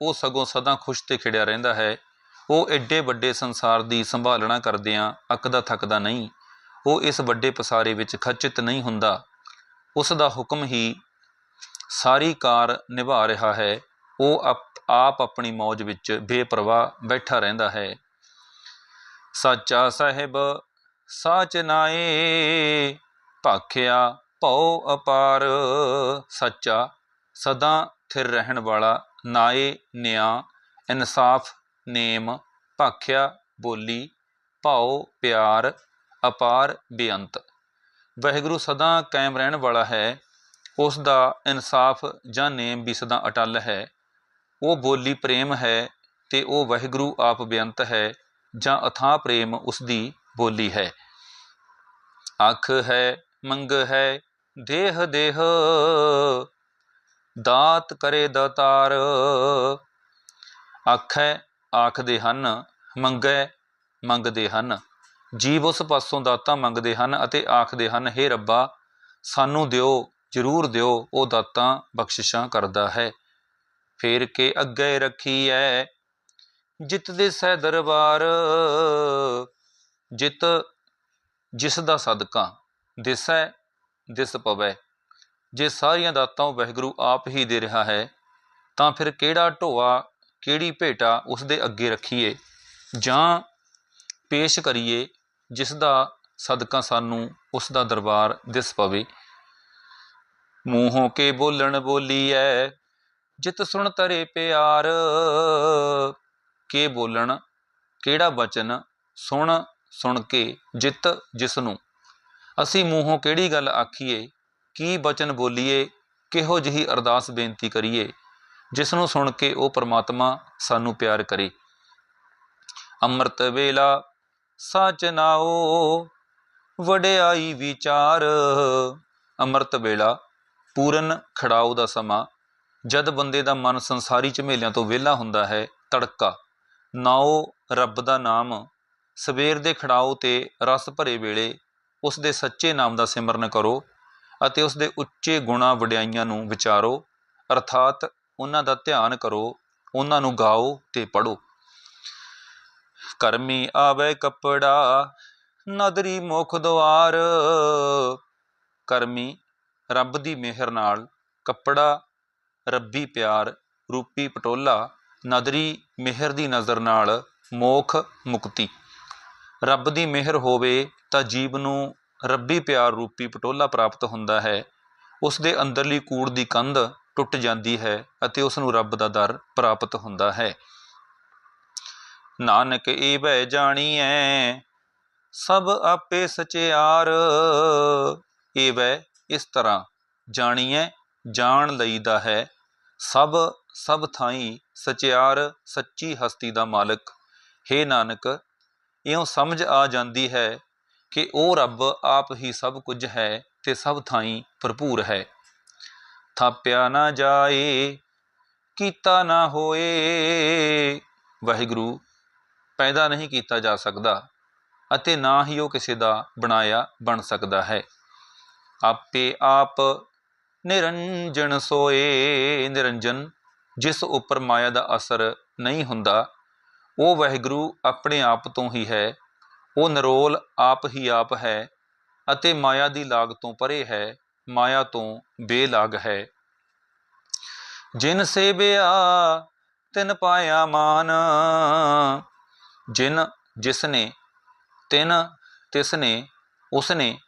ਉਹ ਸਗੋਂ ਸਦਾ ਖੁਸ਼ ਤੇ ਖਿੜਿਆ ਰਹਿੰਦਾ ਹੈ। ਉਹ ਐਡੇ ਵੱਡੇ ਸੰਸਾਰ ਦੀ ਸੰਭਾਲਣਾ ਕਰਦਿਆਂ ਅੱਕਦਾ ਥੱਕਦਾ ਨਹੀਂ। ਉਹ ਇਸ ਵੱਡੇ ਪਸਾਰੇ ਵਿੱਚ ਖਚਿਤ ਨਹੀਂ ਹੁੰਦਾ। ਉਸ ਦਾ ਹੁਕਮ ਹੀ ਸਾਰੀ ਕਾਰ ਨਿਭਾ ਰਿਹਾ ਹੈ। ਉਹ ਆਪ- ਆਪਣੀ ਮੌਜ ਵਿੱਚ ਬੇਪਰਵਾਹ ਬੈਠਾ ਰਹਿੰਦਾ ਹੈ। ਸਾਚਾ ਸਾਹਿਬ, ਸਾਚ ਨਾਏ, ਭਾਖਿਆ ਭਉ ਅਪਾਰ। ਸੱਚਾ, ਸਦਾ ਥਿਰ ਰਹਿਣ ਵਾਲਾ ਨਾਏ, ਨਿਆਂ, ਇਨਸਾਫ ਨੇਮ, ਭਾਖਿਆ, ਬੋਲੀ, ਭਾਉ, ਪਿਆਰ, ਅਪਾਰ, ਬੇਅੰਤ। ਵਾਹਿਗੁਰੂ ਸਦਾ ਕਾਇਮ ਰਹਿਣ ਵਾਲਾ ਹੈ। ਉਸ ਦਾ ਇਨਸਾਫ ਜਾਂ ਨੇਮ ਵੀ ਸਦਾ ਅਟਲ ਹੈ। ਉਹ ਬੋਲੀ ਪ੍ਰੇਮ ਹੈ ਤੇ ਉਹ ਵਾਹਿਗੁਰੂ ਆਪ ਬੇਅੰਤ ਹੈ ਜਾਂ ਅਥਾਹ ਪ੍ਰੇਮ ਉਸ ਦੀ ਬੋਲੀ ਹੈ। ਅੱਖ ਹੈ, ਮੰਗ ਹੈ, ਦੇਹ ਦੇਹ। ਦਾਤ ਕਰੇ ਦਾਤਾਰ। ਅੱਖ ਹੈ ਆਖਦੇ ਹਨ, ਮੰਗੈ, ਮੰਗਦੇ ਹਨ। ਜੀਵ ਉਸ ਪਾਸੋਂ ਦਾਤਾਂ ਮੰਗਦੇ ਹਨ ਅਤੇ ਆਖਦੇ ਹਨ हे ਰੱਬਾ, ਸਾਨੂੰ ਦਿਓ, ਜ਼ਰੂਰ ਦਿਓ, ਉਹ ਦਾਤਾਂ ਬਖਸ਼ਿਸ਼ਾਂ ਕਰਦਾ ਹੈ। ਫੇਰ ਕੇ ਅੱਗੇ ਰੱਖੀ ਐ ਜਿਤ ਦੇ ਸਹਿ ਦਰਬਾਰ, ਜਿਤ, ਜਿਸ ਦਾ ਸਦਕਾ, ਦਿਸੈ, ਦਿਸ ਪਵੈ। ਜੇ ਸਾਰੀਆਂ ਦਾਤਾਂ ਉਹ ਵਾਹਿਗੁਰੂ ਆਪ ਹੀ ਦੇ ਰਿਹਾ ਹੈ, ਤਾਂ ਫਿਰ ਕਿਹੜਾ ਢੋਆ ਕਿਹੜੀ ਭੇਟਾ ਉਸ ਦੇ ਅੱਗੇ ਰੱਖੀਏ ਜਾਂ ਪੇਸ਼ ਕਰੀਏ ਜਿਸ ਦਾ ਸਦਕਾ ਸਾਨੂੰ ਉਸ ਦਾ ਦਰਬਾਰ ਦਿਸ ਪਵੇ। ਮੂੰਹੋਂ ਕੇ ਬੋਲਣ ਬੋਲੀ ਐ ਜਿਤ ਸੁਣ ਤਰੇ ਪਿਆਰ। ਕੇ ਬੋਲਣ, ਕਿਹੜਾ ਬਚਨ ਸੁਣ ਸੁਣ ਕੇ ਜਿਤ ਜਿਸ ਨੂੰ ਅਸੀਂ ਮੂੰਹੋਂ ਕਿਹੜੀ ਗੱਲ ਆਖੀਏ, ਕੀ ਬਚਨ ਬੋਲੀਏ, ਕਿਹੋ ਜਿਹੀ ਅਰਦਾਸ ਬੇਨਤੀ ਕਰੀਏ। ਜਿਸ ਨੂੰ ਸੁਣ ਕੇ ਉਹ ਪ੍ਰਮਾਤਮਾ ਸਾਨੂੰ ਪਿਆਰ ਕਰੇ। ਅੰਮ੍ਰਿਤ ਵੇਲਾ ਸਚ ਨਾਓ, ਵਡਿਆਈ ਵਿਚਾਰ। ਅੰਮ੍ਰਿਤ ਵੇਲਾ, ਪੂਰਨ ਖੜਾਓ ਦਾ ਸਮਾਂ। ਜਦ ਬੰਦੇ ਦਾ ਮਨ ਸੰਸਾਰੀ ਝਮੇਲਿਆਂ ਤੋਂ ਵਿਹਲਾ ਹੁੰਦਾ ਹੈ, ਤੜਕਾ। ਨਾਓ ਰੱਬ ਦਾ ਨਾਮ। ਸਵੇਰ ਦੇ ਖੜਾਓ ਤੇ ਰਸ ਭਰੇ ਵੇਲੇ ਉਸ ਦੇ ਸੱਚੇ ਨਾਮ ਦਾ ਸਿਮਰਨ ਕਰੋ ਅਤੇ ਉਸ ਦੇ ਉੱਚੇ ਗੁਣਾ ਵਡਿਆਈਆਂ ਨੂੰ ਵਿਚਾਰੋ। ਅਰਥਾਤ ਉਹਨਾਂ ਦਾ ਧਿਆਨ ਕਰੋ, ਉਹਨਾਂ ਨੂੰ ਗਾਓ ਤੇ ਪੜੋ ਕਰਮੀ ਆਵੇ ਕੱਪੜਾ, ਨਦਰੀ ਮੁਖ ਦੁਆਰ। ਕਰਮੀ ਰੱਬ ਦੀ ਮਿਹਰ ਨਾਲ ਕੱਪੜਾ, ਰੱਬੀ ਪਿਆਰ, ਰੂਪੀ ਪਟੋਲਾ, ਨਦਰੀ ਮਿਹਰ ਦੀ ਨਜ਼ਰ ਨਾਲ ਮੋਖ ਮੁਕਤੀ। ਰੱਬ ਦੀ ਮਿਹਰ ਹੋਵੇ ਤਾਂ ਜੀਵ ਨੂੰ ਰੱਬੀ ਪਿਆਰ, ਰੂਪੀ ਪਟੋਲਾ ਪ੍ਰਾਪਤ ਹੁੰਦਾ ਹੈ। ਉਸ ਦੇ ਅੰਦਰਲੀ ਕੂੜ ਦੀ ਕੰਧ ਟੁੱਟ ਜਾਂਦੀ ਹੈ ਅਤੇ ਉਸ ਨੂੰ ਰੱਬ ਦਾ ਦਰ ਪ੍ਰਾਪਤ ਹੁੰਦਾ ਹੈ। ਨਾਨਕ ਏ ਬਹਿ ਜਾਣੀਐ, ਸਭ ਆਪੇ ਸਚਿਆਰ। ਏ ਵੈ ਇਸ ਤਰ੍ਹਾਂ ਜਾਣੀਐ, ਜਾਣ ਲਈਦਾ ਹੈ, ਸਭ ਸਭ ਥਾਈ ਸਚਿਆਰ, ਸੱਚੀ ਹਸਤੀ ਦਾ ਮਾਲਕ। ਹੈ ਨਾਨਕ, ਇਉਂ ਸਮਝ ਆ ਜਾਂਦੀ ਹੈ ਕਿ ਉਹ ਰੱਬ ਆਪ ਹੀ ਸਭ ਕੁਝ ਹੈ ਤੇ ਸਭ ਥਾਈ ਭਰਪੂਰ ਹੈ। ਥਾਪਿਆ ਨਾ ਜਾਏ, ਕੀਤਾ ਨਾ ਹੋਏ। ਵਾਹਿਗੁਰੂ, ਪੈਦਾ ਨਹੀਂ ਕੀਤਾ ਜਾ ਸਕਦਾ ਅਤੇ ਨਾ ਹੀ ਉਹ ਕਿਸੇ ਦਾ ਬਣਾਇਆ ਬਣ ਸਕਦਾ ਹੈ। ਆਪੇ ਆਪ ਨਿਰੰਜਨ ਸੋਏ। ਨਿਰੰਜਨ, ਜਿਸ ਉੱਪਰ ਮਾਇਆ ਦਾ ਅਸਰ ਨਹੀਂ ਹੁੰਦਾ, ਉਹ ਵਾਹਿਗੁਰੂ ਆਪਣੇ ਆਪ ਤੋਂ ਹੀ ਹੈ। ਉਹ ਨਿਰੋਲ ਆਪ ਹੀ ਆਪ ਹੈ ਅਤੇ ਮਾਇਆ ਦੀ ਲਾਗ ਤੋਂ ਪਰੇ ਹੈ। ਮਾਇਆ ਤੋਂ ਬੇਲਾਗ ਹੈ। ਜਿਨ ਸੇਵਿਆ, ਤਿਨ ਪਾਇਆ ਮਾਨ। ਜਿਨ ਜਿਸ ਨੇ ਤਿਨ ਤਿਸ ਨੇ ਉਸ ਨੇ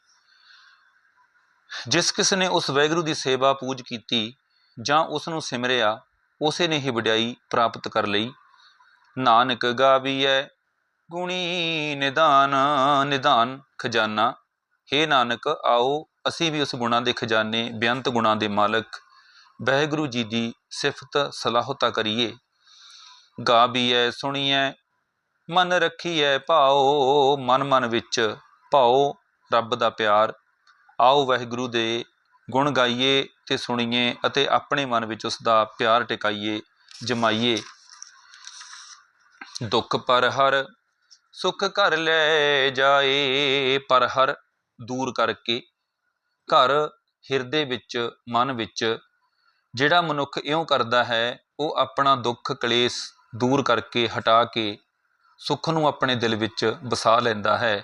ਜਿਸ ਕਿਸ ਨੇ ਉਸ ਵੈਗਰੂ ਦੀ ਸੇਵਾ ਪੂਜ ਕੀਤੀ, ਜਾਂ ਉਸ ਨੂੰ ਸਿਮਰਿਆ, ਉਸੇ ਨੇ ਹੀ ਵਡਿਆਈ ਪ੍ਰਾਪਤ ਕਰ ਲਈ। ਨਾਨਕ ਗਾਵੀਐ, ਗੁਣੀ ਨਿਦਾਨ ਨਿਦਾਨ ਖਜ਼ਾਨਾ। हे ਨਾਨਕ, ਆਓ ਅਸੀਂ ਵੀ ਉਸ ਗੁਣਾਂ ਦੇ ਖਜ਼ਾਨੇ, ਬੇਅੰਤ ਗੁਣਾਂ ਦੇ ਮਾਲਕ, ਵਾਹਿਗੁਰੂ ਜੀ ਦੀ ਸਿਫਤ ਸਲਾਹਤਾ ਕਰੀਏ। ਗਾਵੀਐ ਸੁਣੀਐ, ਮਨ ਰੱਖੀਐ ਭਾਓ ਮਨ ਮਨ ਵਿੱਚ ਭਾਓ ਰੱਬ ਦਾ ਪਿਆਰ। ਆਓ ਵਾਹਿਗੁਰੂ ਦੇ ਗੁਣ ਗਾਈਏ ਤੇ ਸੁਣੀਏ ਅਤੇ ਆਪਣੇ ਮਨ ਵਿੱਚ ਉਸ ਦਾ ਪਿਆਰ ਟਿਕਾਈਏ, ਜਮਾਈਏ। ਦੁੱਖ ਪਰ ਹਰ, ਸੁਖ ਕਰ ਲੈ ਜਾਏ, ਪਰ ਹਰ ਦੂਰ ਕਰਕੇ ਘਰ ਹਿਰਦੇ ਵਿੱਚ, ਮਨ ਵਿੱਚ, ਜਿਹੜਾ ਮਨੁੱਖ ਇਉਂ ਕਰਦਾ ਹੈ, ਉਹ ਆਪਣਾ ਦੁੱਖ ਕਲੇਸ਼ ਦੂਰ ਕਰਕੇ ਹਟਾ ਕੇ ਸੁੱਖ ਨੂੰ ਆਪਣੇ ਦਿਲ ਵਿੱਚ ਵਸਾ ਲੈਂਦਾ ਹੈ।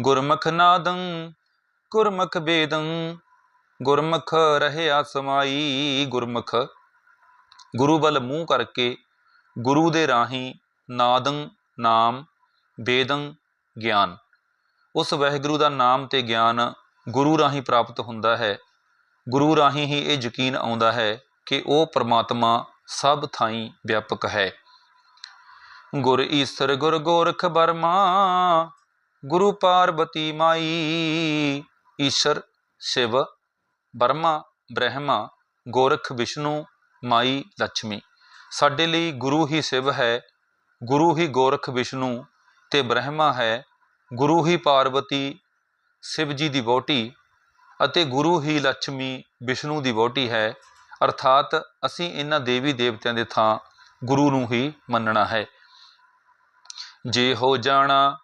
ਗੁਰਮੁਖ ਨਾਦੰ, ਗੁਰਮੁਖ ਬੇਦੰ, ਗੁਰਮੁਖ ਰਹਿਆ ਸਮਾਈ, ਗੁਰਮੁਖ, ਗੁਰੂ ਵੱਲ ਮੂੰਹ ਕਰਕੇ ਗੁਰੂ ਦੇ ਰਾਹੀਂ ਨਾਦੰ ਨਾਮ, ਬੇਦੰ, ਗਿਆਨ। ਉਸ ਵਾਹਿਗੁਰੂ ਦਾ ਨਾਮ ਤੇ ਗਿਆਨ ਗੁਰੂ ਰਾਹੀਂ ਪ੍ਰਾਪਤ ਹੁੰਦਾ ਹੈ। ਗੁਰੂ ਰਾਹੀਂ ਹੀ ਇਹ ਯਕੀਨ ਆਉਂਦਾ ਹੈ ਕਿ ਉਹ ਪ੍ਰਮਾਤਮਾ ਸਭ ਥਾਈਂ ਵਿਆਪਕ ਹੈ। ਗੁਰ ਈਸਰ ਗੁਰ ਗੋਰਖ ਬਰਮਾ ਗੁਰੂ ਪਾਰਬਤੀ ਮਾਈ, ਈਸ਼ਰ ਸ਼ਿਵ ਬਰਮਾ ਬ੍ਰਹਮਾ, ਗੋਰਖ ਵਿਸ਼ਨੂੰ, ਮਾਈ ਲక్ష్ਮੀ ਸਾਡੇ ਲਈ ਗੁਰੂ ਹੀ ਸ਼ਿਵ ਹੈ, ਗੁਰੂ ਹੀ ਗੋਰਖ ਵਿਸ਼ਨੂੰ ਤੇ ਬ੍ਰਹਮਾ ਹੈ, ਗੁਰੂ ਹੀ ਪਾਰਵਤੀ ਸ਼ਿਵ ਜੀ ਦੀ ਵਹੁਟੀ ਅਤੇ ਗੁਰੂ ਹੀ ਲక్ష్ਮੀ ਵਿਸ਼ਨੂੰ ਦੀ ਵਹੁਟੀ ਹੈ। ਅਰਥਾਤ ਅਸੀਂ ਇਹਨਾਂ ਦੇਵੀ ਦੇਵਤਿਆਂ ਦੇ ਥਾਂ ਗੁਰੂ ਨੂੰ ਹੀ ਮੰਨਣਾ ਹੈ। ਜੇ ਹੋ ਜਾਣਾ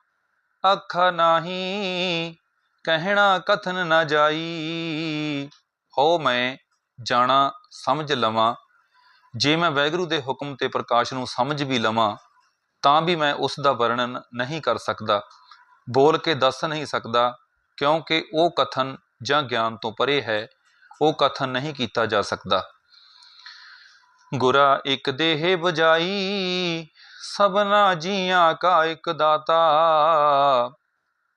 ਅੱਖ ਨਾਹੀ, ਕਹਿਣਾ ਕਥਨ ਨਾ ਜਾਈ, ਹੋ ਮੈਂ ਜਾਣਾ ਸਮਝ ਲਵਾਂ। ਜੇ ਮੈਂ ਵੈਗਰੂ ਦੇ ਹੁਕਮ ਤੇ ਪ੍ਰਕਾਸ਼ ਨੂੰ ਸਮਝ ਵੀ ਲਵਾਂ, ਤਾਂ ਵੀ ਮੈਂ ਉਸ ਦਾ ਵਰਣਨ ਨਹੀਂ ਕਰ ਸਕਦਾ। ਬੋਲ ਕੇ ਦੱਸ ਨਹੀਂ ਸਕਦਾ। ਕਿਉਂਕਿ ਉਹ ਕਥਨ ਜਾਂ ਗਿਆਨ ਤੋਂ ਪਰੇ ਹੈ, ਉਹ ਕਥਨ ਨਹੀਂ ਕੀਤਾ ਜਾ ਸਕਦਾ। ਗੁਰਾ ਇੱਕ ਦੇਹ ਬਜਾਈ ਸਭਨਾ ਜੀਆਂ ਕਾ ਇੱਕ ਦਾਤਾ।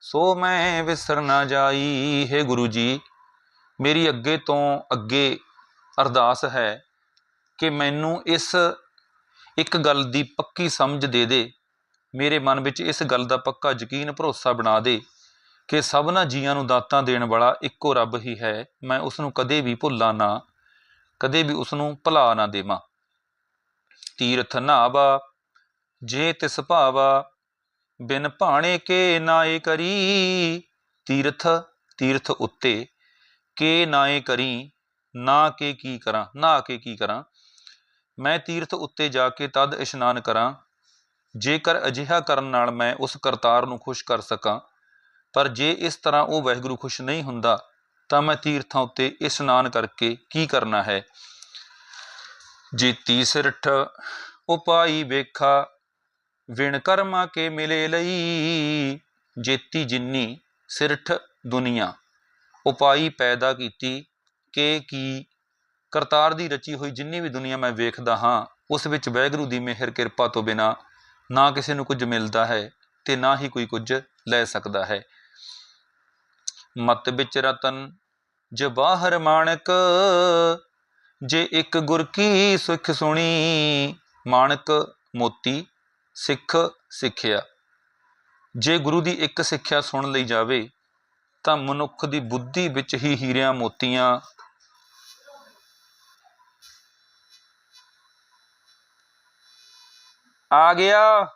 ਸੋ ਮੈਂ ਵਿਸਰ ਨਾ ਜਾਈ, ਹੈ ਗੁਰੂ ਜੀ, ਮੇਰੀ ਅੱਗੇ ਤੋਂ ਅੱਗੇ ਅਰਦਾਸ ਹੈ ਕਿ ਮੈਨੂੰ ਇਸ ਇੱਕ ਗੱਲ ਦੀ ਪੱਕੀ ਸਮਝ ਦੇ ਦੇ, ਮੇਰੇ ਮਨ ਵਿੱਚ ਇਸ ਗੱਲ ਦਾ ਪੱਕਾ ਯਕੀਨ ਭਰੋਸਾ ਬਣਾ ਦੇ। ਕਿ ਸਭਨਾ ਜੀਆਂ ਨੂੰ ਦਾਤਾਂ ਦੇਣ ਵਾਲਾ ਇੱਕੋ ਰੱਬ ਹੀ ਹੈ, ਮੈਂ ਉਸ ਨੂੰ ਕਦੇ ਵੀ ਭੁੱਲਾਂ ਨਾ, ਕਦੇ ਵੀ ਉਸ ਨੂੰ ਭੁਲਾ ਨਾ ਦੇਵਾਂ। ਤੀਰਥ ਨਾਵਾ, ਜੇ ਤਿਸ ਭਾਵਾ, ਬਿਨ ਭਾਣੇ ਕੇ ਨਾਏ ਕਰੀ। ਤੀਰਥ ਤੀਰਥ ਉੱਤੇ ਕੇ ਨਾਏ ਕਰੀ, ਨਾ ਕੇ ਕੀ ਕਰਾਂ, ਨਾ ਕੇ ਕੀ ਕਰਾਂ। ਮੈਂ ਤੀਰਥ ਉੱਤੇ ਜਾ ਕੇ ਤਦ ਇਸ਼ਨਾਨ ਕਰਾਂ, ਜੇਕਰ ਅਜਿਹਾ ਕਰਨ ਨਾਲ ਮੈਂ ਉਸ ਕਰਤਾਰ ਨੂੰ ਖੁਸ਼ ਕਰ ਸਕਾਂ। ਪਰ ਜੇ ਇਸ ਤਰ੍ਹਾਂ ਉਹ ਵਾਹਿਗੁਰੂ ਖੁਸ਼ ਨਹੀਂ ਹੁੰਦਾ, ਤਾਂ ਮੈਂ ਤੀਰਥਾਂ ਉੱਤੇ ਇਸ਼ਨਾਨ ਕਰਕੇ ਕੀ ਕਰਨਾ ਹੈ? ਜੀਤੀ ਸਿਰਠ ਉਪਾਈ ਵੇਖਾ, ਵਿਣ ਕਰਮਾ ਕੇ ਮਿਲੇ ਲਈ, ਜੇਤੀ ਜਿੰਨੀ ਸਿਰਠ ਦੁਨੀਆ। ਉਪਾਈ ਪੈਦਾ ਕੀਤੀ ਕਿ ਕੀ? ਕਰਤਾਰ ਦੀ ਰਚੀ ਹੋਈ ਜਿੰਨੀ ਵੀ ਦੁਨੀਆ ਮੈਂ ਵੇਖਦਾ ਹਾਂ, ਉਸ ਵਿੱਚ ਵੈਗਰੂ ਦੀ ਮਿਹਰ ਕਿਰਪਾ ਤੋਂ ਬਿਨਾ ਨਾ ਕਿਸੇ ਨੂੰ ਕੁਝ ਮਿਲਦਾ ਹੈ ਤੇ ਨਾ ਹੀ ਕੋਈ ਕੁਝ ਲੈ ਸਕਦਾ ਹੈ। ਮਤ ਵਿੱਚ ਰਤਨ ਜਵਾਹਰ ਮਾਣਕ, ਜੇ ਇੱਕ ਗੁਰ ਕੀ ਸੁਖ ਸੁਣੀ, ਮਾਣਕ ਮੋਤੀ ਸਿੱਖ ਸਿੱਖਿਆ। ਜੇ ਗੁਰੂ ਦੀ ਇੱਕ ਸਿੱਖਿਆ ਸੁਣ ਲਈ ਜਾਵੇ, ਤਾਂ ਮਨੁੱਖ ਦੀ ਬੁੱਧੀ ਵਿੱਚ ਹੀ ਹੀਰਿਆਂ ਮੋਤੀਆਂ। ਆ ਗਿਆ।